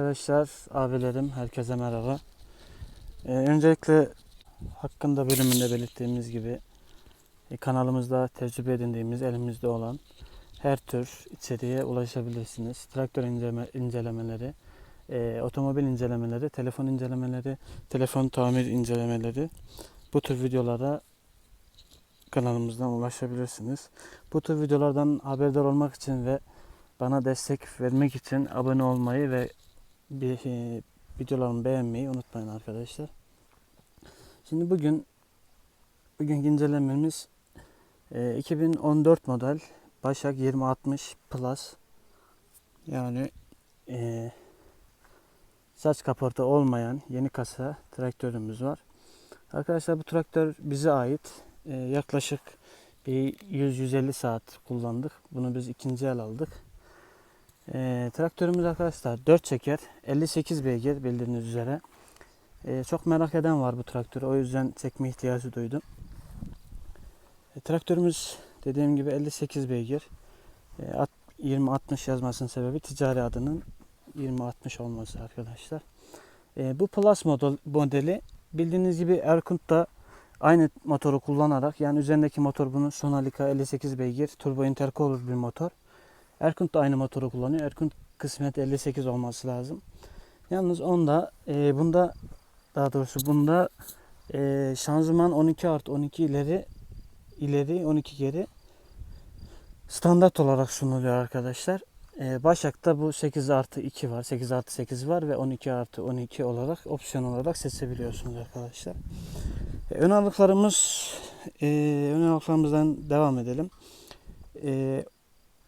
Arkadaşlar, abilerim, herkese merhaba. Ee, öncelikle hakkında bölümünde belirttiğimiz gibi e, kanalımızda tecrübe edindiğimiz elimizde olan her tür içeriğe ulaşabilirsiniz. Traktör inceleme, incelemeleri, e, otomobil incelemeleri, telefon incelemeleri, telefon tamir incelemeleri bu tür videolara kanalımızdan ulaşabilirsiniz. Bu tür videolardan haberdar olmak için ve bana destek vermek için abone olmayı ve bir e, videolarımı beğenmeyi unutmayın arkadaşlar. Şimdi bugün bugünkü incelememiz e, 2014 model Başak 2060 Plus yani e, saç kaporta olmayan yeni kasa traktörümüz var. Arkadaşlar bu traktör bize ait. E, yaklaşık bir 100-150 saat kullandık. Bunu biz ikinci el aldık. E, traktörümüz arkadaşlar 4 çeker, 58 beygir bildiğiniz üzere. E, çok merak eden var bu traktörü. O yüzden çekme ihtiyacı duydum. E, traktörümüz dediğim gibi 58 beygir. E, at- 2060 yazmasının sebebi ticari adının 2060 olması arkadaşlar. E, bu Plus model, modeli bildiğiniz gibi Erkund'da aynı motoru kullanarak yani üzerindeki motor bunun Sonalika 58 beygir turbo intercooler bir motor. Erkund da aynı motoru kullanıyor. Erkund kısmet 58 olması lazım. Yalnız onda e, bunda daha doğrusu bunda e, şanzıman 12 artı 12 ileri ileri 12 geri standart olarak sunuluyor arkadaşlar. E, Başak'ta bu 8 artı 2 var. 8 artı 8 var ve 12 artı 12 olarak opsiyon olarak seçebiliyorsunuz arkadaşlar. E, ön ağırlıklarımız e, ön ağırlıklarımızdan devam edelim. E,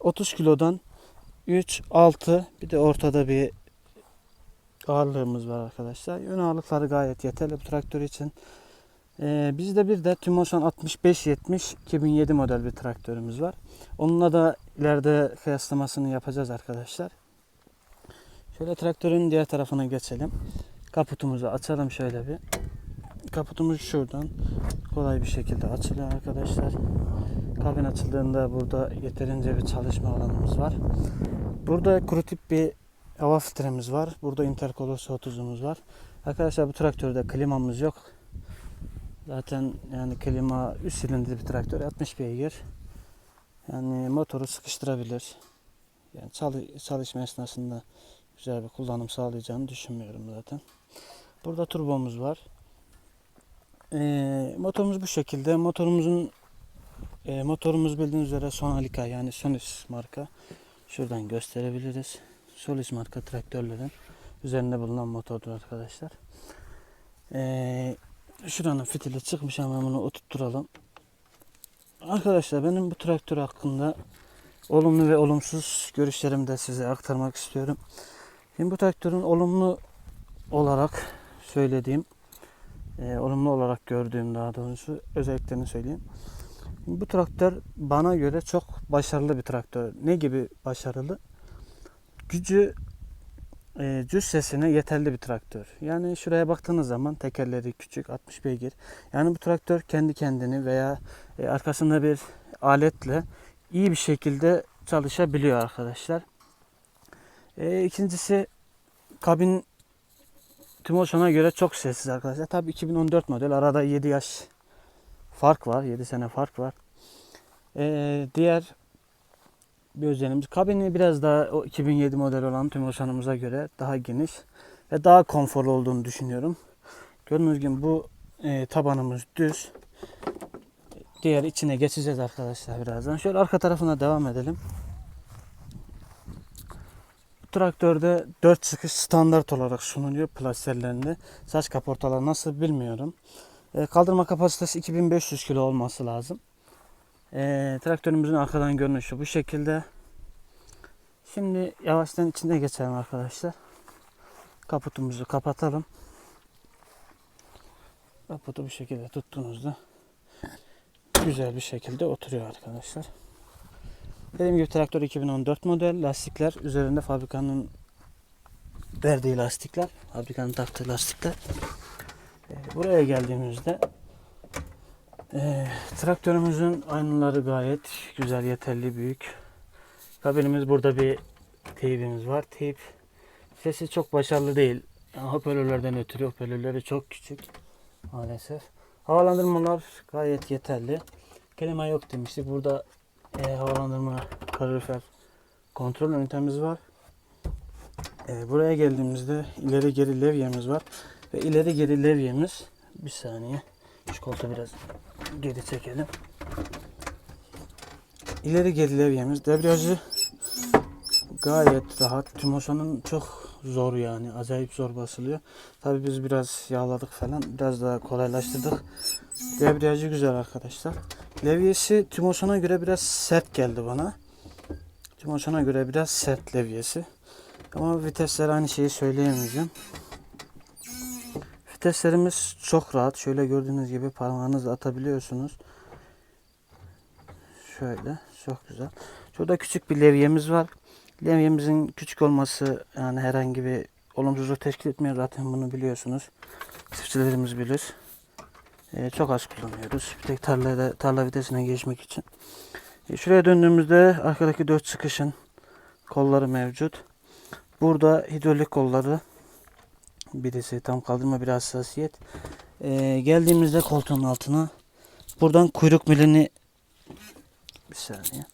30 kilodan 3, 6 bir de ortada bir ağırlığımız var arkadaşlar. Ön ağırlıkları gayet yeterli bu traktör için. Ee, bizde bir de Timosan 6570 2007 model bir traktörümüz var. Onunla da ileride kıyaslamasını yapacağız arkadaşlar. Şöyle traktörün diğer tarafına geçelim. Kaputumuzu açalım şöyle bir. Kaputumuz şuradan kolay bir şekilde açılıyor arkadaşlar. Kabin açıldığında burada yeterince bir çalışma alanımız var. Burada kuru tip bir hava filtremiz var. Burada intercooler soğutucumuz var. Arkadaşlar bu traktörde klimamız yok. Zaten yani klima üst silindirli bir traktör 60 beygir. Yani motoru sıkıştırabilir. Yani çalı- çalışma esnasında güzel bir kullanım sağlayacağını düşünmüyorum zaten. Burada turbomuz var. Ee, motorumuz bu şekilde. Motorumuzun e, motorumuz bildiğiniz üzere Sonalika yani Sonis marka. Şuradan gösterebiliriz. Solis marka traktörlerin üzerinde bulunan motordur arkadaşlar. Ee, şuranın fitili çıkmış hemen bunu oturtturalım. Arkadaşlar benim bu traktör hakkında olumlu ve olumsuz görüşlerimi de size aktarmak istiyorum. Şimdi bu traktörün olumlu olarak söylediğim, e, olumlu olarak gördüğüm daha doğrusu özelliklerini söyleyeyim. Bu traktör bana göre çok başarılı bir traktör. Ne gibi başarılı? Gücü e, cüssesine yeterli bir traktör. Yani şuraya baktığınız zaman tekerleri küçük 60 beygir. Yani bu traktör kendi kendini veya e, arkasında bir aletle iyi bir şekilde çalışabiliyor arkadaşlar. E, ikincisi kabin Timosan'a göre çok sessiz arkadaşlar. Tabii 2014 model arada 7 yaş fark var. 7 sene fark var. Ee, diğer bir özelliğimiz kabini biraz daha o 2007 model olan Timosan'ımıza göre daha geniş ve daha konforlu olduğunu düşünüyorum. Gördüğünüz gibi bu e, tabanımız düz. Diğer içine geçeceğiz arkadaşlar birazdan. Şöyle arka tarafına devam edelim. Bu traktörde 4 çıkış standart olarak sunuluyor plasterlerinde. Saç kaportalar nasıl bilmiyorum. E, kaldırma kapasitesi 2500 kilo olması lazım. E, traktörümüzün arkadan görünüşü bu şekilde. Şimdi yavaştan içine geçelim arkadaşlar. Kaputumuzu kapatalım. Kaputu bu şekilde tuttuğunuzda güzel bir şekilde oturuyor arkadaşlar. Dediğim gibi traktör 2014 model. Lastikler üzerinde fabrikanın verdiği lastikler. Fabrikanın taktığı lastikler. Buraya geldiğimizde e, traktörümüzün aynaları gayet güzel, yeterli, büyük. Kabinimiz burada bir teybimiz var. Teyp Sesi çok başarılı değil. Yani hoparlörlerden ötürü hoparlörleri çok küçük maalesef. Havalandırmalar gayet yeterli. Klima yok demiştik. Burada e, havalandırma kalorifer kontrol ünitemiz var. E, buraya geldiğimizde ileri geri levyemiz var. Ve ileri geri levyemiz bir saniye şu koltuğu biraz geri çekelim. İleri geri levyemiz debriyajı gayet rahat. Timoşan'ın çok zor yani. Acayip zor basılıyor. Tabi biz biraz yağladık falan. Biraz daha kolaylaştırdık. Debriyajı güzel arkadaşlar. Levyesi Timoşan'a göre biraz sert geldi bana. Timoşan'a göre biraz sert levyesi. Ama vitesler aynı şeyi söyleyemeyeceğim. Viteslerimiz çok rahat. Şöyle gördüğünüz gibi parmağınızla atabiliyorsunuz. Şöyle çok güzel. Şurada küçük bir levyemiz var. Levyemizin küçük olması yani herhangi bir olumsuzluk teşkil etmiyor. Zaten bunu biliyorsunuz. Çiftçilerimiz bilir. Ee, çok az kullanıyoruz. Bir tek tarlada, tarla vitesine geçmek için. Ee, şuraya döndüğümüzde arkadaki dört çıkışın kolları mevcut. Burada hidrolik kolları birisi tam kaldırma bir hassasiyet. Ee, geldiğimizde koltuğun altına buradan kuyruk milini bir saniye.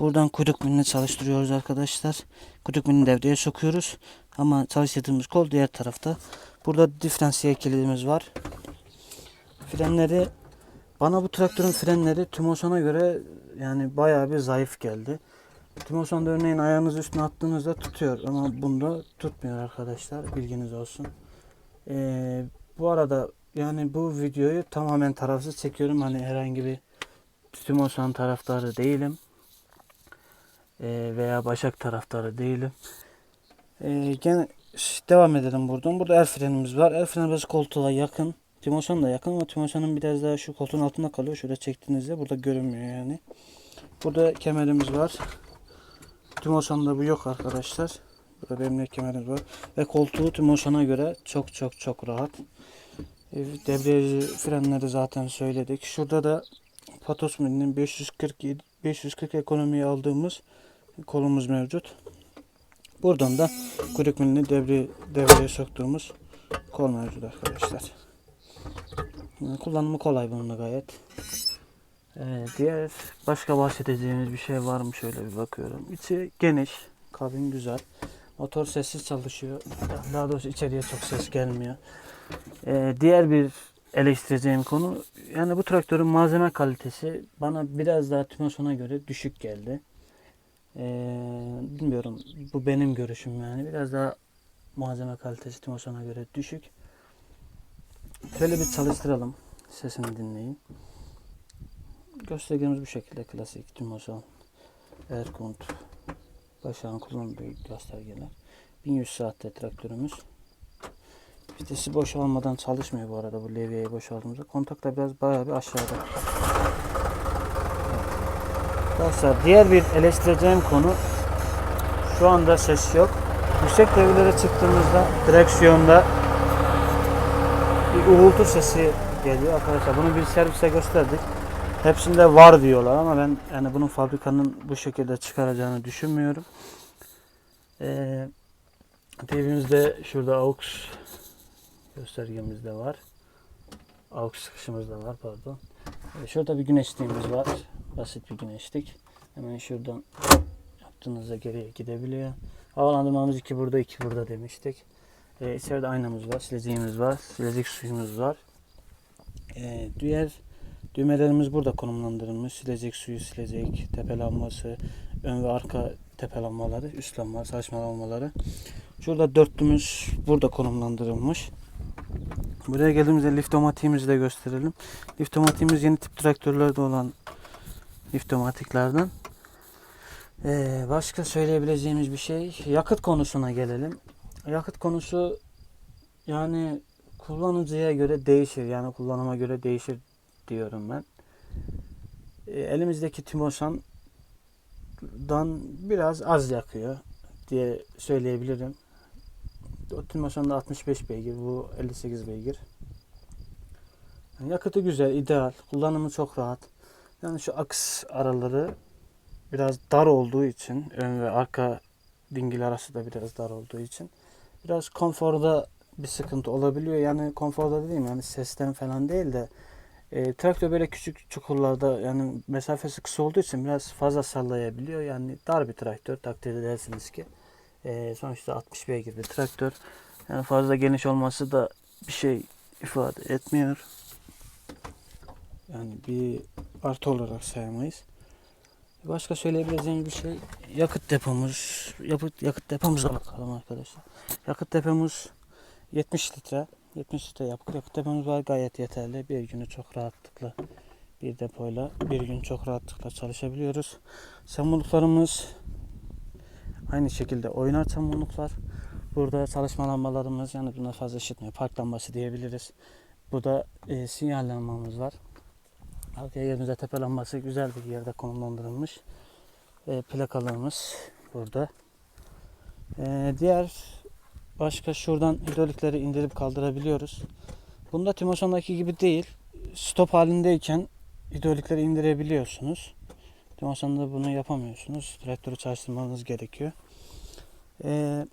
Buradan kuyruk milini çalıştırıyoruz arkadaşlar. Kuyruk milini devreye sokuyoruz. Ama çalıştırdığımız kol diğer tarafta. Burada diferansiyel kilidimiz var. Frenleri bana bu traktörün frenleri Timosan'a göre yani bayağı bir zayıf geldi. Timosan'da örneğin ayağınızı üstüne attığınızda tutuyor ama bunda tutmuyor arkadaşlar. Bilginiz olsun. Ee, bu arada yani bu videoyu tamamen tarafsız çekiyorum. Hani herhangi bir Timosan taraftarı değilim. Ee, veya Başak taraftarı değilim. Ee, gene devam edelim buradan. Burada el frenimiz var. El frenimiz koltuğa yakın. Timosan da yakın ama Timosan'ın biraz daha şu koltuğun altında kalıyor. Şöyle çektiğinizde burada görünmüyor yani. Burada kemerimiz var. Timosan'da bu yok arkadaşlar. Burada benim kemerimiz var. Ve koltuğu Timosan'a göre çok çok çok rahat. Debriyajı frenleri zaten söyledik. Şurada da Patos Milli'nin 547 540 ekonomiye aldığımız kolumuz mevcut. Buradan da kuyruk milini devre, devreye soktuğumuz kol mevcut arkadaşlar. Kullanımı kolay bunun gayet. Ee, diğer başka bahsedeceğimiz bir şey var mı şöyle bir bakıyorum. İçi geniş, kabin güzel. Motor sessiz çalışıyor. Daha doğrusu içeriye çok ses gelmiyor. Ee, diğer bir eleştireceğim konu yani bu traktörün malzeme kalitesi bana biraz daha Timosan'a göre düşük geldi. Ee, bilmiyorum bu benim görüşüm yani biraz daha malzeme kalitesi Timosan'a göre düşük. Şöyle bir çalıştıralım. Sesini dinleyin. Göstergemiz bu şekilde klasik Timosan, Erkund, Başak'ın kullandığı göstergeler. 1100 saatte traktörümüz. Vitesi boşalmadan çalışmıyor bu arada bu levyeyi boşaldığımızda. Kontak da biraz bayağı bir aşağıda. Arkadaşlar diğer bir eleştireceğim konu şu anda ses yok. Yüksek devirlere çıktığımızda direksiyonda bir uğultu sesi geliyor arkadaşlar. Bunu bir servise gösterdik. Hepsinde var diyorlar ama ben yani bunun fabrikanın bu şekilde çıkaracağını düşünmüyorum. Ee, TV'mizde şurada AUX göstergemiz de var. AUX çıkışımız da var pardon. Ee, şurada bir güneşliğimiz var. Basit bir güneşlik. Hemen şuradan yaptığınızda geriye gidebiliyor. Havalandırmamız iki burada iki burada demiştik. Ee, içeride aynamız var, sileceğimiz var, silecek suyumuz var. Ee, diğer düğmelerimiz burada konumlandırılmış. Silecek suyu, silecek, tepelanması, ön ve arka tepelanmaları, üst lamba, saçmalanmaları. Şurada dörtlümüz burada konumlandırılmış. Buraya geldiğimizde liftomatiğimizi de gösterelim. Liftomatiğimiz yeni tip traktörlerde olan liftomatiklerden. Ee, başka söyleyebileceğimiz bir şey yakıt konusuna gelelim. Yakıt konusu yani kullanıcıya göre değişir. Yani kullanıma göre değişir diyorum ben. Ee, elimizdeki Timosan'dan biraz az yakıyor diye söyleyebilirim. O Timosan'da 65 beygir, bu 58 beygir. Yakıtı güzel, ideal. Kullanımı çok rahat. Yani şu aks araları biraz dar olduğu için ön ve arka dingil arası da biraz dar olduğu için biraz konforda bir sıkıntı olabiliyor. Yani konforda dediğim yani sesten falan değil de e, traktör böyle küçük çukurlarda yani mesafesi kısa olduğu için biraz fazla sallayabiliyor. Yani dar bir traktör takdir edersiniz ki. E, sonuçta 60 beygir bir traktör. Yani fazla geniş olması da bir şey ifade etmiyor. Yani bir artı olarak sayamayız. Başka söyleyebileceğim bir şey yakıt depomuz. Yakıt, yakıt depomuza bakalım arkadaşlar. Yakıt depomuz 70 litre. 70 litre yakıt, yakıt depomuz var gayet yeterli. Bir günü çok rahatlıkla bir depoyla bir gün çok rahatlıkla çalışabiliyoruz. Samurluklarımız aynı şekilde oynar samurluklar. Burada çalışma lambalarımız yani bunlar fazla ışıtmıyor. Park lambası diyebiliriz. Burada e, sinyal lambamız var. Arkaya geldiğimizde tepe lambası güzel bir yerde konumlandırılmış. E, plakalarımız burada. E, diğer başka şuradan hidrolikleri indirip kaldırabiliyoruz. Bunda Timosan'daki gibi değil. Stop halindeyken hidrolikleri indirebiliyorsunuz. Timosan'da bunu yapamıyorsunuz. Traktörü çalıştırmanız gerekiyor. E,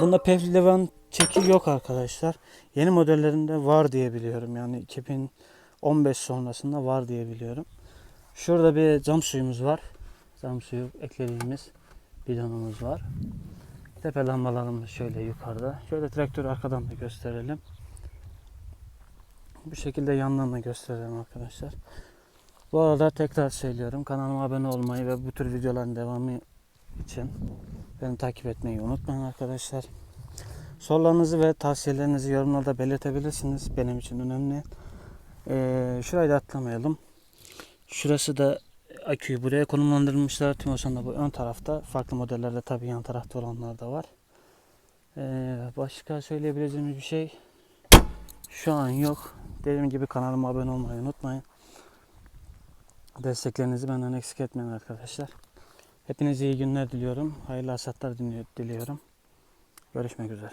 bunda pef levan çeki yok arkadaşlar. Yeni modellerinde var diye biliyorum. Yani 2000 15 sonrasında var diye biliyorum. Şurada bir cam suyumuz var. Cam suyu eklediğimiz bidonumuz var. Tepe lambalarımız şöyle yukarıda. Şöyle traktörü arkadan da gösterelim. Bu şekilde yandan da gösterelim arkadaşlar. Bu arada tekrar söylüyorum. Kanalıma abone olmayı ve bu tür videoların devamı için beni takip etmeyi unutmayın arkadaşlar. Sorularınızı ve tavsiyelerinizi yorumlarda belirtebilirsiniz. Benim için önemli. Ee, şurayı da atlamayalım. Şurası da aküyü buraya konumlandırmışlar. Timosan'da bu ön tarafta. Farklı modellerde tabii yan tarafta olanlar da var. Ee, başka söyleyebileceğimiz bir şey şu an yok. Dediğim gibi kanalıma abone olmayı unutmayın. Desteklerinizi benden eksik etmeyin arkadaşlar. Hepinize iyi günler diliyorum. Hayırlı hasatlar diliyorum. Görüşmek üzere.